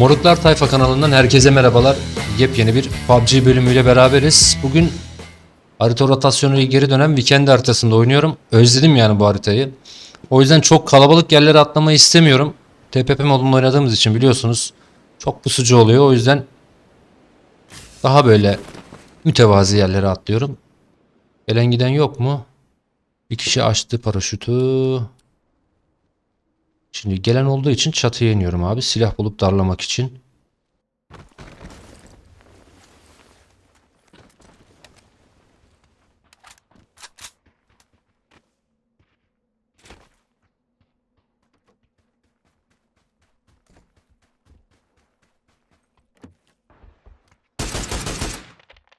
Moruklar Tayfa kanalından herkese merhabalar. Yepyeni bir PUBG bölümüyle beraberiz. Bugün harita rotasyonu geri dönen Weekend haritasında oynuyorum. Özledim yani bu haritayı. O yüzden çok kalabalık yerlere atlamayı istemiyorum. TPP modunda oynadığımız için biliyorsunuz çok pusucu oluyor. O yüzden daha böyle mütevazi yerlere atlıyorum. Gelen giden yok mu? Bir kişi açtı paraşütü. Şimdi gelen olduğu için çatıya iniyorum abi. Silah bulup darlamak için.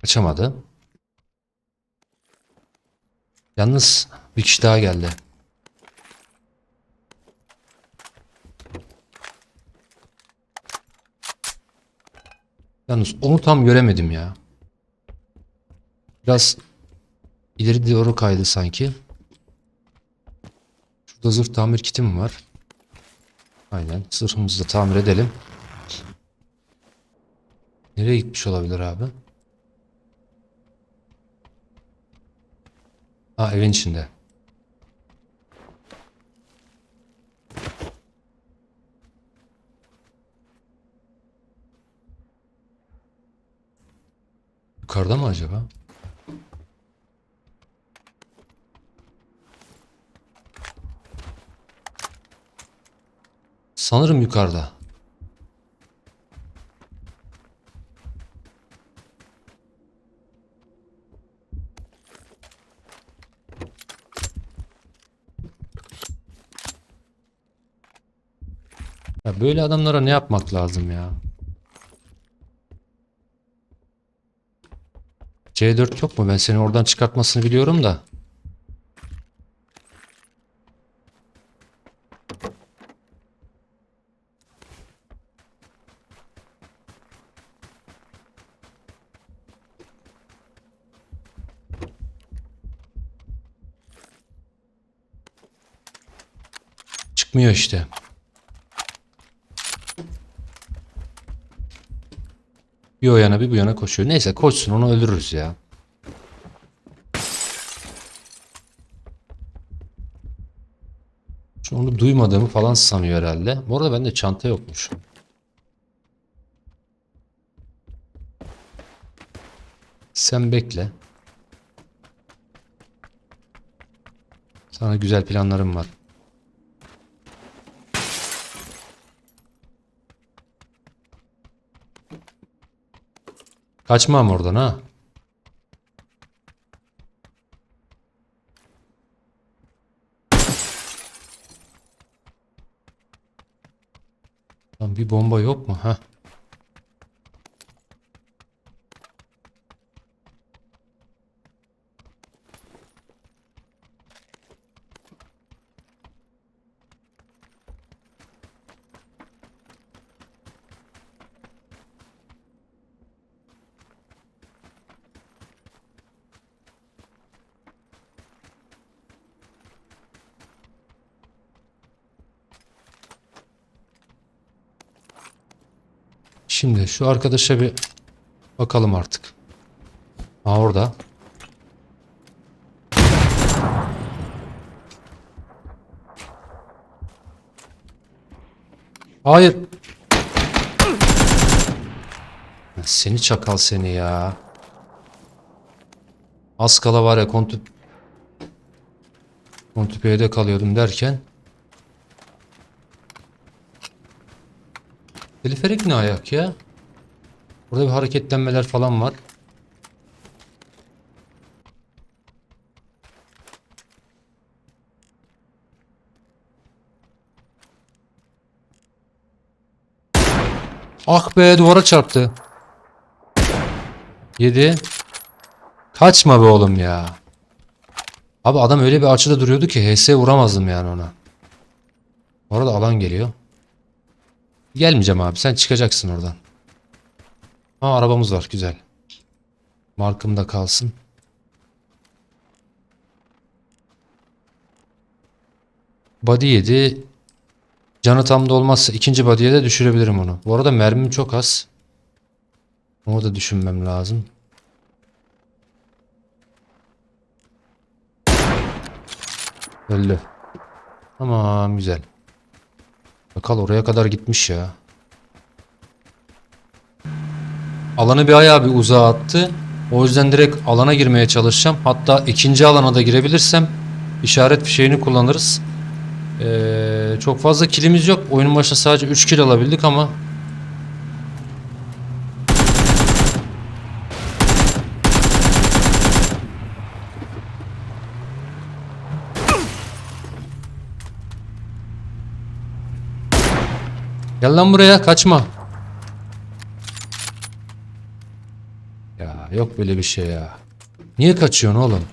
Kaçamadı. Yalnız bir kişi daha geldi. Yalnız onu tam göremedim ya. Biraz ileri doğru kaydı sanki. Şurada zırh tamir kitim var. Aynen. Zırhımızı da tamir edelim. Nereye gitmiş olabilir abi? Ha evin içinde. Yukarıda mı acaba? Sanırım yukarıda. Ya böyle adamlara ne yapmak lazım ya? C4 yok mu? Ben seni oradan çıkartmasını biliyorum da. Çıkmıyor işte. Bir o yana bir bu yana koşuyor. Neyse koşsun onu öldürürüz ya. Şu onu duymadığımı falan sanıyor herhalde. Bu arada bende çanta yokmuş. Sen bekle. Sana güzel planlarım var. Kaçmam oradan ha. Lan bir bomba yok mu ha? Şimdi şu arkadaşa bir bakalım artık. Ha orada. Hayır. Seni çakal seni ya. Az kala var ya kontüp kontüpeyede kalıyordum derken Teleferik ne ayak ya? Burada bir hareketlenmeler falan var. Ah be duvara çarptı. Yedi. Kaçma be oğlum ya. Abi adam öyle bir açıda duruyordu ki HS vuramazdım yani ona. Bu arada alan geliyor. Gelmeyeceğim abi. Sen çıkacaksın oradan. Ha arabamız var. Güzel. Markım da kalsın. Body yedi. Canı tam da olmazsa ikinci body'ye de düşürebilirim onu. Bu arada mermim çok az. Onu da düşünmem lazım. Öldü. Tamam güzel. Bakal oraya kadar gitmiş ya. Alanı bir ayağı bir uzağa attı. O yüzden direkt alana girmeye çalışacağım. Hatta ikinci alana da girebilirsem işaret fişeğini kullanırız. Ee, çok fazla kilimiz yok. Oyunun başında sadece 3 kill alabildik ama Gel lan buraya kaçma. Ya yok böyle bir şey ya. Niye kaçıyorsun oğlum?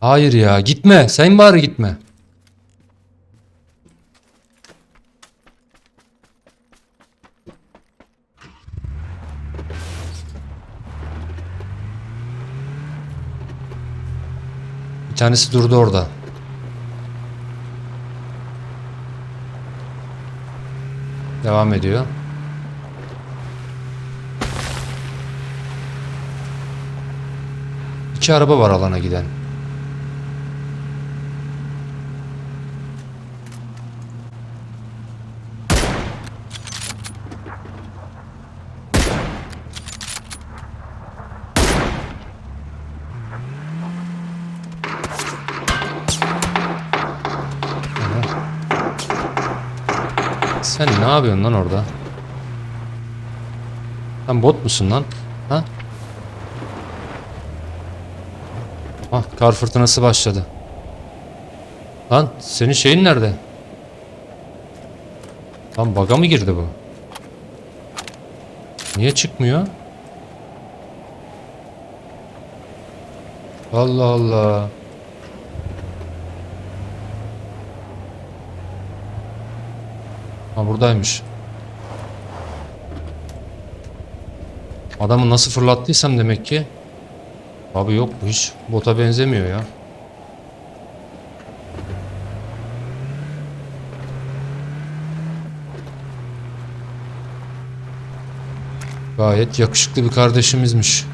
Hayır ya gitme. Sen bari gitme. Tanesi durdu orada. Devam ediyor. İki araba var alana giden. Sen ne yapıyorsun lan orada? Sen bot musun lan? Ha? Ah kar fırtınası başladı. Lan senin şeyin nerede? Lan baga mı girdi bu? Niye çıkmıyor? Allah Allah. Ha buradaymış. Adamı nasıl fırlattıysam demek ki. Abi yok bu hiç bota benzemiyor ya. Gayet yakışıklı bir kardeşimizmiş.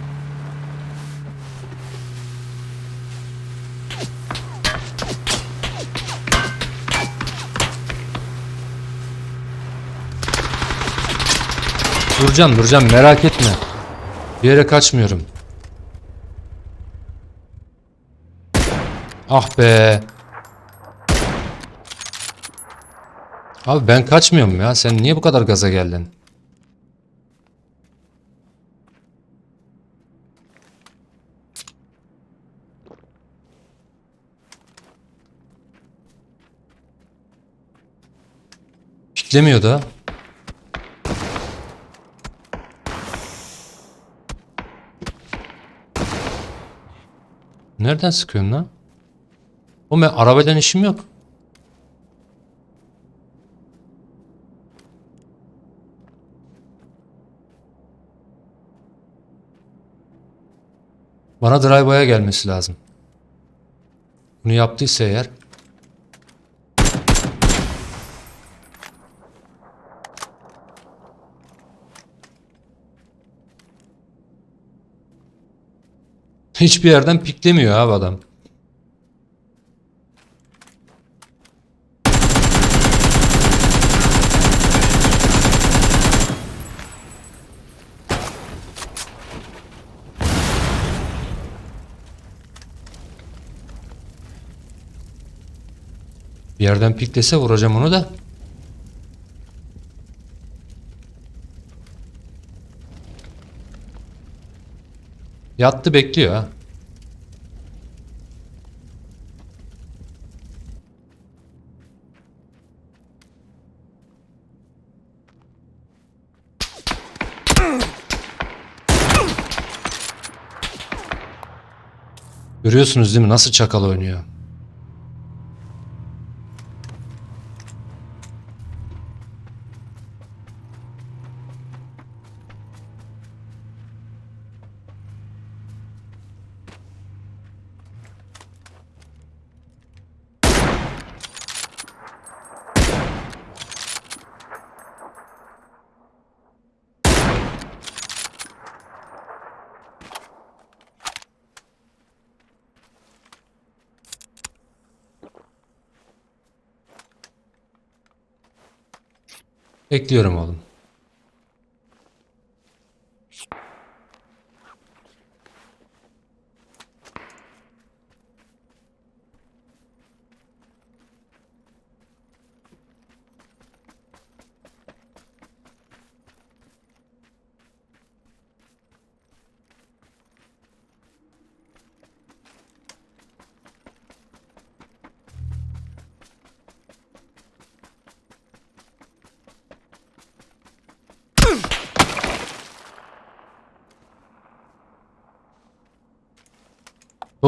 Duracağım duracağım merak etme. Bir yere kaçmıyorum. Ah be. Abi ben kaçmıyorum ya. Sen niye bu kadar gaza geldin? Piklemiyor da. Nereden sıkıyorsun lan? O ben arabadan işim yok. Bana drive'a gelmesi lazım. Bunu yaptıysa eğer hiçbir yerden piklemiyor abi adam. Bir yerden piklese vuracağım onu da. Yattı bekliyor. Görüyorsunuz değil mi nasıl çakal oynuyor? Bekliyorum oğlum.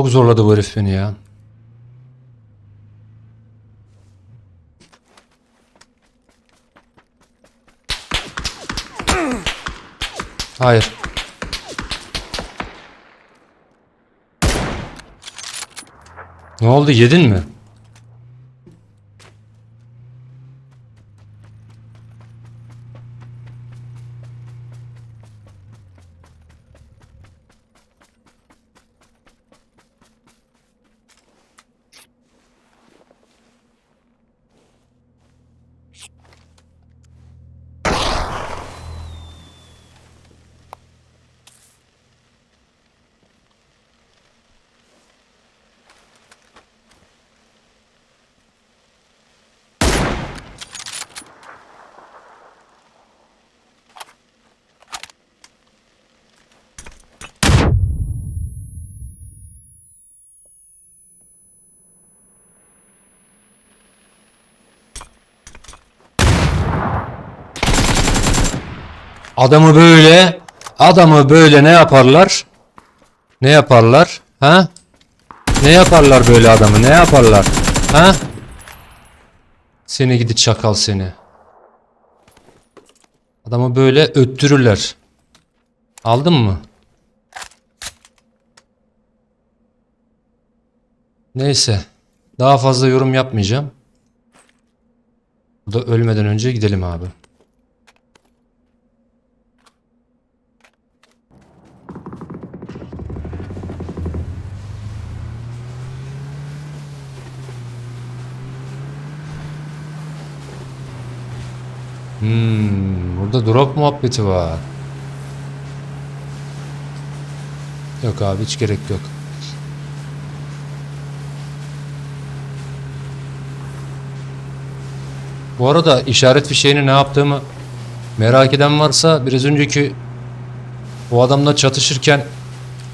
Çok zorladı bu herif beni ya. Hayır. Ne oldu yedin mi? Adamı böyle, adamı böyle ne yaparlar? Ne yaparlar? Ha? Ne yaparlar böyle adamı? Ne yaparlar? Ha? Seni gidi çakal seni. Adamı böyle öttürürler. Aldın mı? Neyse. Daha fazla yorum yapmayacağım. Burada ölmeden önce gidelim abi. Hmm, burada drop muhabbeti var. Yok abi hiç gerek yok. Bu arada işaret fişeğini ne yaptığımı merak eden varsa biraz önceki o adamla çatışırken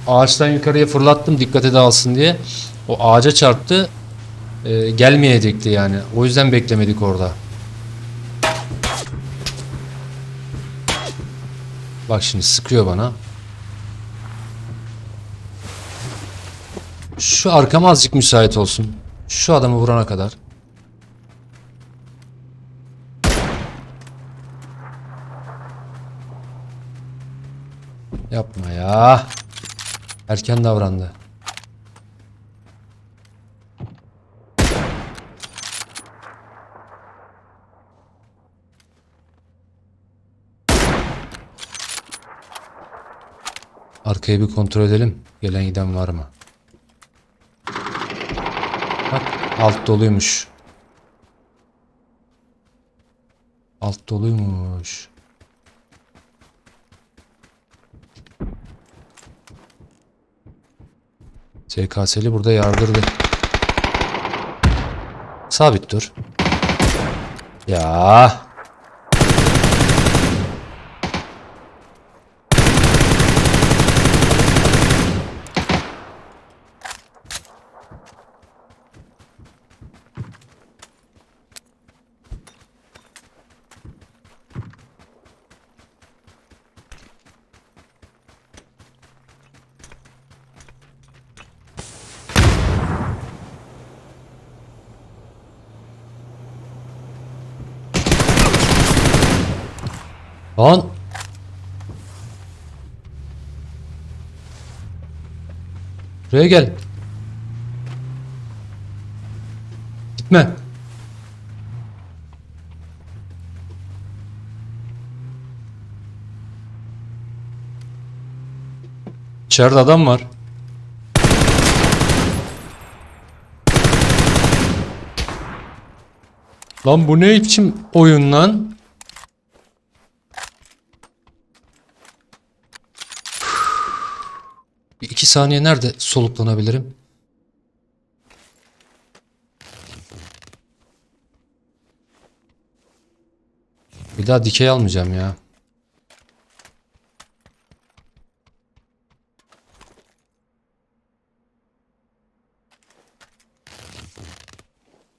ağaçtan yukarıya fırlattım dikkate dağılsın diye. O ağaca çarptı. Ee, gelmeyecekti yani. O yüzden beklemedik orada. Bak şimdi sıkıyor bana. Şu arkama azıcık müsait olsun. Şu adamı vurana kadar. Yapma ya. Erken davrandı. Arkayı bir kontrol edelim. Gelen giden var mı? Bak alt doluymuş. Alt doluymuş. CKS'li burada yardırdı. Sabit dur. Ya. Lan. Buraya gel. Gitme. İçeride adam var. Lan bu ne biçim oyun lan? 2 saniye nerede soluklanabilirim? Bir daha dikey almayacağım ya.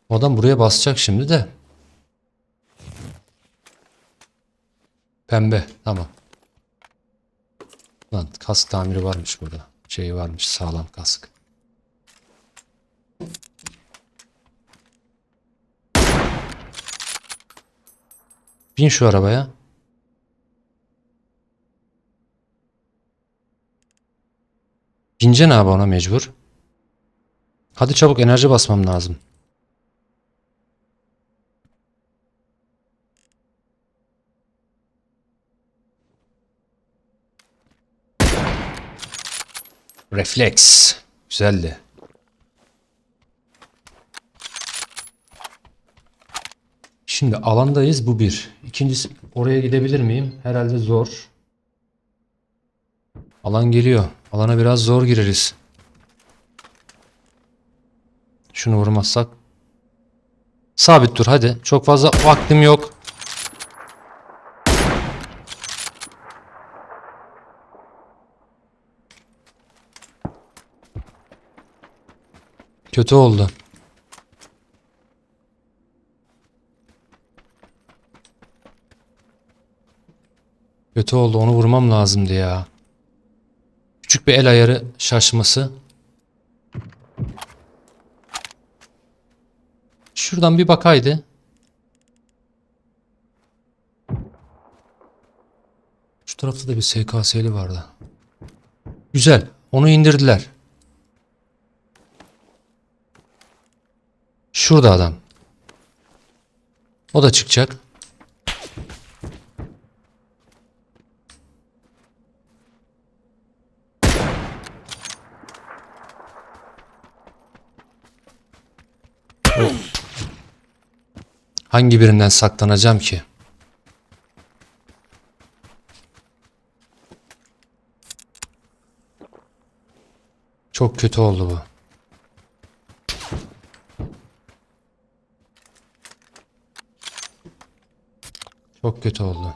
Adam buraya basacak şimdi de. Pembe. Tamam. Lan kask tamiri varmış burada. Şey varmış sağlam kask. Bin şu arabaya. Bineceksin abi ona mecbur. Hadi çabuk enerji basmam lazım. Refleks. Güzeldi. Şimdi alandayız bu bir. İkincisi oraya gidebilir miyim? Herhalde zor. Alan geliyor. Alana biraz zor gireriz. Şunu vurmazsak. Sabit dur hadi. Çok fazla vaktim yok. Kötü oldu. Kötü oldu. Onu vurmam lazımdı ya. Küçük bir el ayarı şaşması. Şuradan bir bakaydı. Şu tarafta da bir SKS'li vardı. Güzel. Onu indirdiler. Şurada adam. O da çıkacak. Hangi birinden saklanacağım ki? Çok kötü oldu bu. Çok kötü oldu.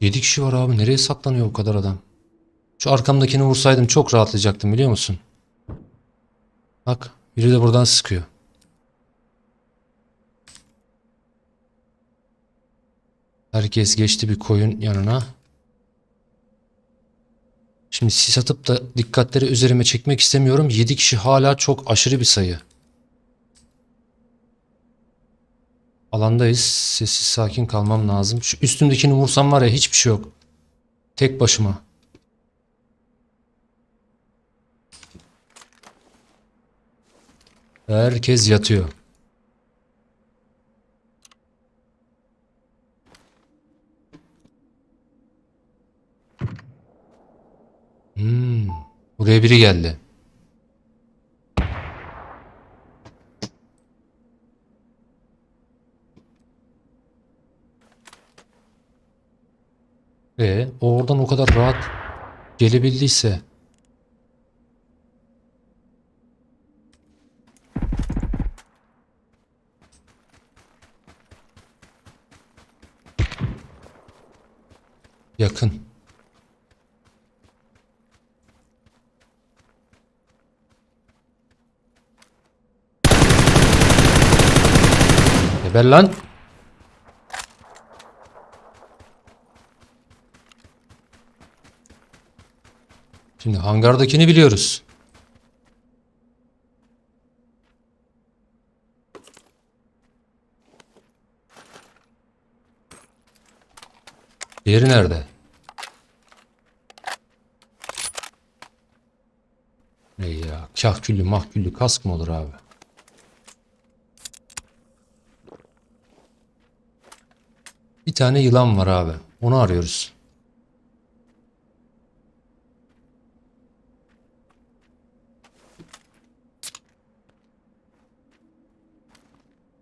Yedi kişi var abi. Nereye saklanıyor o kadar adam? Şu arkamdakini vursaydım çok rahatlayacaktım biliyor musun? Bak biri de buradan sıkıyor. Herkes geçti bir koyun yanına. Şimdi sis atıp da dikkatleri üzerime çekmek istemiyorum. 7 kişi hala çok aşırı bir sayı. Alandayız. Sessiz sakin kalmam lazım. Şu üstümdekini vursam var ya hiçbir şey yok. Tek başıma. Herkes yatıyor. Hmm, buraya biri geldi. E, oradan o kadar rahat gelebildiyse yakın. Geber lan. Şimdi hangardakini biliyoruz. Diğeri nerede? Ne ya? Kahküllü mahküllü kask mı olur abi? Tane yılan var abi. Onu arıyoruz.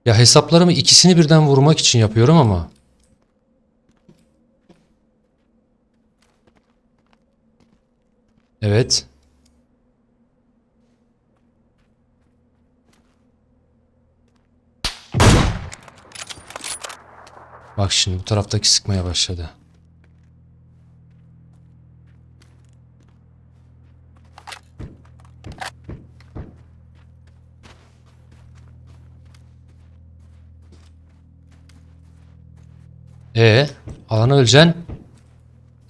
Ya hesaplarımı ikisini birden vurmak için yapıyorum ama. Evet. Bak şimdi bu taraftaki sıkmaya başladı. E alana öleceksin.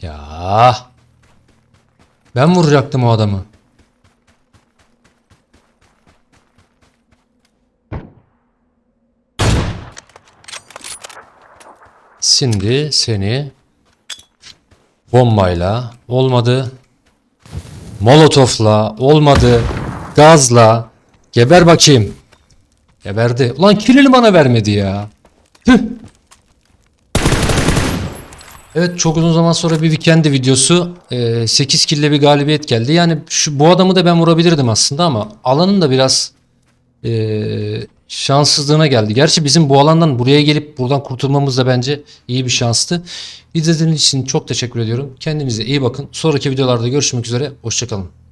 Ya. Ben vuracaktım o adamı. Şimdi seni bombayla olmadı. Molotofla olmadı. Gazla geber bakayım. Geberdi. Ulan kilini bana vermedi ya. Tüh. Evet çok uzun zaman sonra bir weekend videosu. Ee, 8 kille bir galibiyet geldi. Yani şu bu adamı da ben vurabilirdim aslında ama alanın da biraz ee, şanssızlığına geldi. Gerçi bizim bu alandan buraya gelip buradan kurtulmamız da bence iyi bir şanstı. İzlediğiniz için çok teşekkür ediyorum. Kendinize iyi bakın. Sonraki videolarda görüşmek üzere. Hoşçakalın.